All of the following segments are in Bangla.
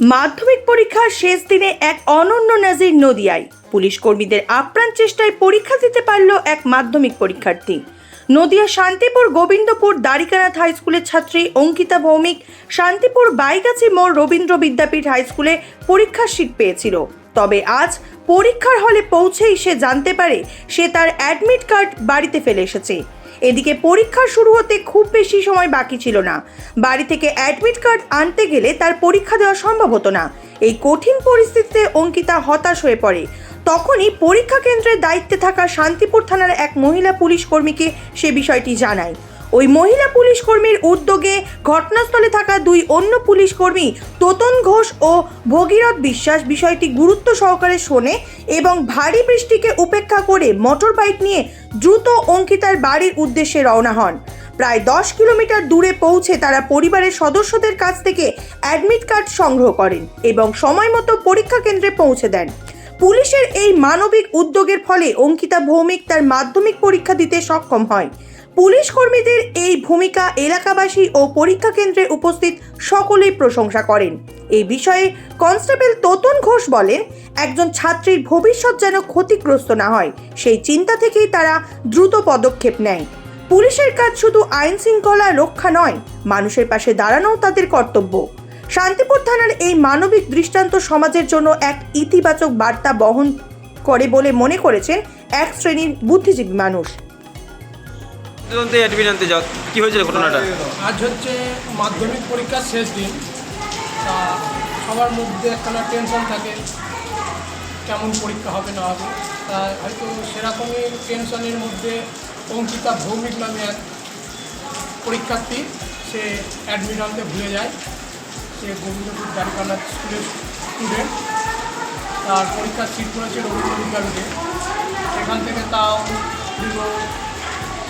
মাধ্যমিক পরীক্ষার শেষ দিনে এক অনন্য নাজির নদিয়ায়। পুলিশ কর্মীদের আপ্রাণ চেষ্টায় পরীক্ষা দিতে পারল এক মাধ্যমিক পরীক্ষার্থী। নদিয়া শান্তিপুর গোবিন্দপুর দ্বারিকানাথ হাই স্কুলের ছাত্রী অঙ্কিতা ভৌমিক শান্তিপুর বাইগাছি মোড় রবীন্দ্র বিদ্যাপীঠ হাই স্কুলে পরীক্ষার সিট পেয়েছিল। তবে আজ পরীক্ষার হলে পৌঁছেই সে জানতে পারে সে তার অ্যাডমিট কার্ড বাড়িতে ফেলে এসেছে। এদিকে পরীক্ষা শুরু হতে খুব বেশি সময় বাকি ছিল না। বাড়ি থেকে অ্যাডমিট কার্ড আনতে গেলে তার পরীক্ষা দেওয়া সম্ভব হতো না। এই কঠিন পরিস্থিতিতে অঙ্কিতা হতাশ হয়ে পড়ে। তখনই পরীক্ষা কেন্দ্রের দায়িত্বে থাকা শান্তিপুর থানার এক মহিলা পুলিশ কর্মীকে সে বিষয়টি জানায়। ওই মহিলা পুলিশ কর্মীর উদ্যোগে ঘটনাস্থলে থাকা দুই অন্য পুলিশ কর্মী তোতন ঘোষ ও ভগীরথ বিশ্বাস বিষয়টি গুরুত্ব সহকারে শোনে এবং ভারী বৃষ্টিকে উপেক্ষা করে মোটর বাইক নিয়ে দ্রুত অঙ্কিতার বাড়ির উদ্দেশ্যে রওনা হন। প্রায় দশ কিলোমিটার দূরে পৌঁছে তারা পরিবারের সদস্যদের কাছ থেকে অ্যাডমিট কার্ড সংগ্রহ করেন এবং সময় মতো পরীক্ষা কেন্দ্রে পৌঁছে দেন। পুলিশের এই মানবিক উদ্যোগের ফলে অঙ্কিতা ভৌমিক তার মাধ্যমিক পরীক্ষা দিতে সক্ষম হয়। পুলিশ কর্মীদের এই ভূমিকা এলাকাবাসী ও পরীক্ষা কেন্দ্রে উপস্থিত সকলেই প্রশংসা করেন। এই বিষয়ে কনস্টেবল তোতন ঘোষ বলেন, একজন ছাত্রীর ভবিষ্যৎ যেন ক্ষতিগ্রস্ত না হয়, সেই চিন্তা থেকেই তারা দ্রুত পদক্ষেপ নেয়। পুলিশের কাজ শুধু আইন শৃঙ্খলা রক্ষা নয়, মানুষের পাশে দাঁড়ানোও তাদের কর্তব্য। শান্তিপুর থানার এই মানবিক দৃষ্টান্ত সমাজের জন্য এক ইতিবাচক বার্তা বহন করে বলে মনে করেছেন এক শ্রেণির বুদ্ধিজীবী মানুষ। তদন্তে অ্যাডমিট আনতে যাও, কি হয়েছিল ঘটনাটা? আজ হচ্ছে মাধ্যমিক পরীক্ষার শেষ দিন। তা সবার মধ্যে একখানা টেনশন থাকে, কেমন পরীক্ষা হবে, না হবে। তা হয়তো সেরকমই টেনশনের মধ্যে অঙ্কিতা ভৌমিক নামে এক পরীক্ষার্থী, সে অ্যাডমিট আনতে ভুলে যায়। সে গোবিন্দপুর দ্বারিকানাথ স্কুলের স্টুডেন্ট তার পরীক্ষার সিট পড়েছে রবীন্দ্র বিদ্যাপীঠে সেখান থেকে তাও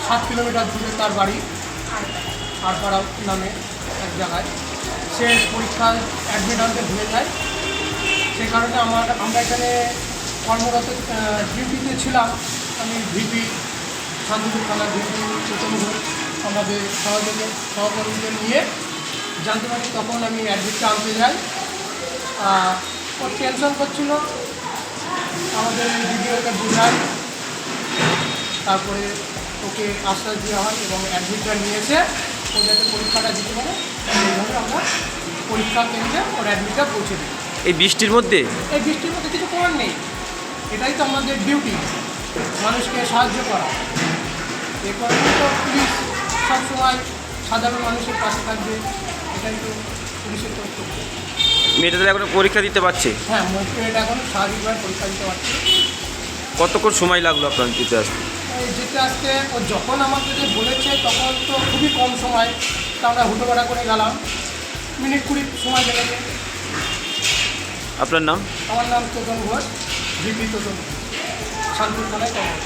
সাত কিলোমিটার দূরে তার বাড়ি, আরপাড়া নামে এক জায়গায়। সে পরীক্ষায় অ্যাডমিট আনতে ভুলে যায়। সে কারণে আমার, আমরা এখানে কর্মরত ডিউটিতে ছিলাম। আমি ভিপি, শান্তিপুর থানার ভিপি চেতন আমাদের সহযোগী, সহকর্মীদের নিয়ে জানতে পারি তখন আমি অ্যাডমিটটা আনতে যাই। ওর টেনশন করছিল। আমাদের ভিডিওকে বোঝাই তারপরে ওকে আশ্বাস দেওয়া হয় এবং অ্যাডমিটটা নিয়ে এসে ও যাতে পরীক্ষাটা দিতে পারে এইভাবে আমরা পরীক্ষা কেন্দ্রে ওর অ্যাডমিটটা পৌঁছে দিই এই বৃষ্টির মধ্যে? এই বৃষ্টির মধ্যে কিছু করার নেই। এটাই তো আমাদের ডিউটি মানুষকে সাহায্য করা। এ কারণে তো পুলিশ সবসময় সাধারণ মানুষের পাশে থাকবে এটাই তো পুলিশের কর্তব্য। মেয়েটা তাহলে এখন পরীক্ষা দিতে পারছে? হ্যাঁ মোটিভেট এখন স্বাভাবিকভাবে পরীক্ষা দিতে পারছে। কতক্ষণ সময় লাগল আপনার দিতে আসতে? যেতে আসতে ও যখন আমাদেরকে বলেছে তখন তো খুবই কম সময় তা আমরা হুটোপাটা করে গেলাম। মিনিট কুড়ি সময় লেগেছে আপনার নাম? আমার নাম চেতন ঘোষ ভিপি চেতন ঘোষ শান্তির থানায় কর্মরত।